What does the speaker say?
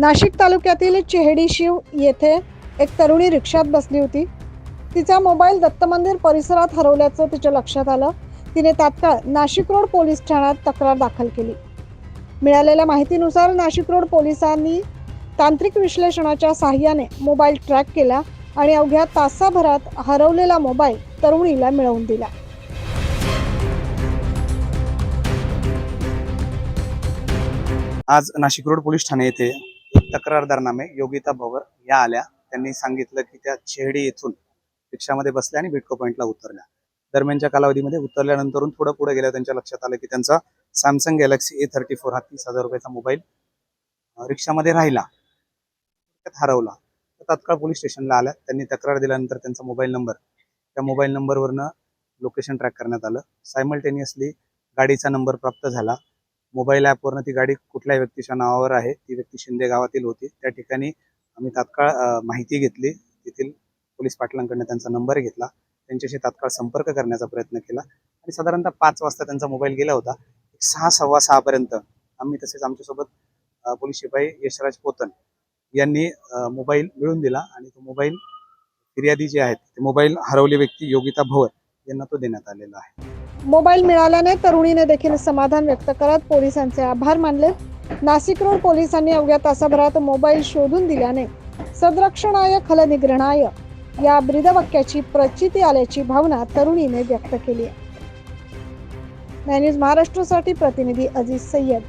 नाशिक तालुक्यातील चेहडी शिव येथे एक तरुणी रिक्षात बसली होती. तिचा मोबाईल दत्त मंदिर परिसरात हरवल्याचं तिच्या लक्षात आलं. तिने तात्काळ नाशिक रोड पोलीस ठाण्यात तक्रार दाखल केली. मिळालेल्या माहितीनुसार नाशिक रोड पोलिसांनी तांत्रिक विश्लेषणाच्या सहाय्याने मोबाईल ट्रॅक केला आणि अवघ्या तासाभरात हरवलेला मोबाईल तरुणीला मिळवून दिला. आज नाशिक रोड पोलीस ठाणे येथे तक्रारदारनामे तक्रारदार नामे योगिता भवर या आल्या. त्यांनी सांगितलं की त्या चेहडी येथून रिक्षामध्ये बसल्या आणि बिटको पॉईंटला उतरल्या. दरम्यानच्या कालावधीमध्ये उतरल्यानंतरून थोडं पुढे गेल्या त्यांच्या लक्षात आलं की त्यांचा Samsung Galaxy A thirty four हा तीस हजार रुपयाचा मोबाईल रिक्षामध्ये राहिला. त्यात हरवला. तर तात्काळ पोलीस स्टेशनला आल्या. त्यांनी तक्रार दिल्यानंतर त्यांचा मोबाईल नंबर त्या मोबाईल नंबरवरनं लोकेशन ट्रॅक करण्यात आलं. सायमल्टेनियसली गाडीचा नंबर प्राप्त झाला. मोबाईल ॲपवरनं ती गाडी कुठल्या व्यक्तीच्या नावावर आहे ती व्यक्ती शिंदे गावातील होती. त्या ठिकाणी आम्ही तात्काळ माहिती घेतली. तेथील पोलीस पाटलांकडनं त्यांचा नंबर घेतला. त्यांच्याशी तात्काळ संपर्क करण्याचा प्रयत्न केला. आणि साधारणतः पाच वाजता त्यांचा मोबाईल गेला होता. एक सहा सव्वा सहापर्यंत आम्ही तसेच आमच्यासोबत पोलीस शिपाई यशराज पोतन यांनी मोबाईल मिळवून दिला आणि तो मोबाईल फिर्यादी जे आहेत ते मोबाईल हरवली व्यक्ती योगिता भवर यांना तो देण्यात आलेला आहे. मोबाईल मिळाल्याने तरुणीने देखील समाधान व्यक्त करत पोलिसांचे आभार मानले. नाशिक रोड पोलिसांनी अवघ्या तासाभरात मोबाईल शोधून दिल्याने संरक्षणाय खलनिग्रहणाय या ब्रीदवाक्याची प्रचिती आल्याची भावना तरुणीने व्यक्त केली आहे. न्यूज महाराष्ट्रासाठी प्रतिनिधी अजिज सय्यद.